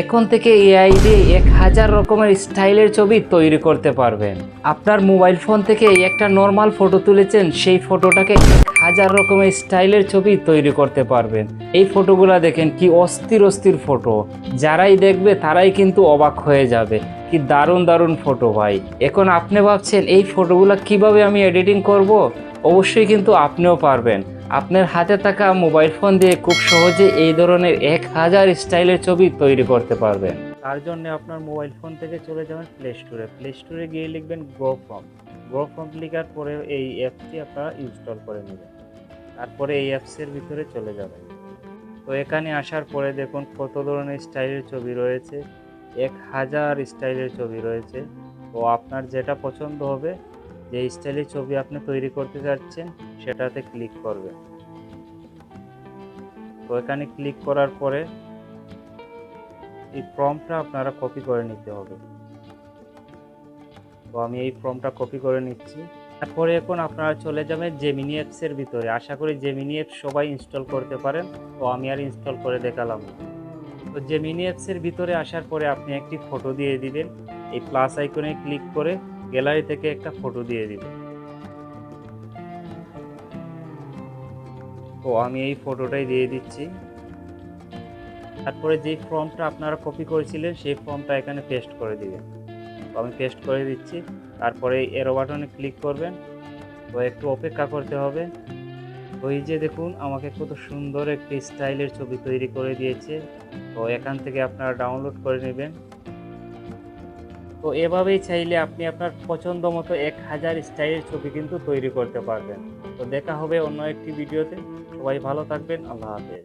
এখন থেকে এআই দিয়ে এক হাজার রকমের স্টাইলের ছবি তৈরি করতে পারবেন। আপনার মোবাইল ফোন থেকে একটা নর্মাল ফটো তুলেছেন, সেই ফটোটাকে এক হাজার রকমের স্টাইলের ছবি তৈরি করতে পারবেন। এই ফটোগুলা দেখেন কি অস্থির অস্থির ফটো। যারাই দেখবে তারাই কিন্তু অবাক হয়ে যাবে, কি দারুণ দারুণ ফটো ভাই। এখন আপনি ভাবছেন, এই ফটোগুলা কীভাবে আমি এডিটিং করব? অবশ্যই কিন্তু আপনিও পারবেন। আপনার হাতে থাকা মোবাইল ফোন দিয়ে খুব সহজে এই ধরনের এক হাজার স্টাইলের ছবি তৈরি করতে পারবেন। তার জন্য আপনার মোবাইল ফোন থেকে চলে যাবেন প্লে স্টোরে প্লে স্টোরে গিয়ে লিখবেন গো ফর্ম গো ফর্ম লিখার পরে এই অ্যাপটি আপনারা ইনস্টল করে নেবেন। তারপরে এই অ্যাপসের ভিতরে চলে যাবেন। তো এখানে আসার পরে দেখুন কত ধরনের স্টাইলের ছবি রয়েছে। এক হাজার স্টাইলের ছবি রয়েছে। তো আপনার যেটা পছন্দ হবে যে স্টাইলের ছবি আপনি তৈরি করতে যাচ্ছেন সেটাতে ক্লিক করবেন তো এখানে ক্লিক করার পরে এই ফর্মটা আপনারা কপি করে নিতে হবে। তো আমি এই ফর্মটা কপি করে নিচ্ছি। তারপরে এখন আপনারা চলে যাবেন জেমিনি অ্যাপসের ভিতরে। আশা করি জেমিনি অ্যাপস সবাই ইনস্টল করতে পারেন। তো আমি আর ইনস্টল করে দেখালাম তো জেমিনি অ্যাপসের ভিতরে আসার পরে আপনি একটি ফটো দিয়ে দিবেন। এই প্লাস আইকনে ক্লিক করে গ্যালারি থেকে একটা ফটো দিয়ে দিবেন তো আমি এই ফটোটাই দিয়ে দিচ্ছি। তারপরে যে ফর্মটা আপনারা কপি করেছিলেন, সেই ফর্মটা এখানে পেস্ট করে দিবেন। তো আমি পেস্ট করে দিচ্ছি। তারপরে এরো বাটনে ক্লিক করবেন। তো একটু অপেক্ষা করতে হবে। এই যে দেখুন, আমাকে কত সুন্দর একটি স্টাইলের ছবি তৈরি করে দিয়েছে। তো এখান থেকে আপনারা ডাউনলোড করে নেবেন। তো এভাবেই চাইলে আপনি আপনার পছন্দ মতো এক হাজার স্টাইলের ছবি কিন্তু তৈরি করতে পারবেন। তো দেখা হবে অন্য একটি ভিডিওতে। সবাই ভালো থাকবেন। আল্লাহ হাফেজ।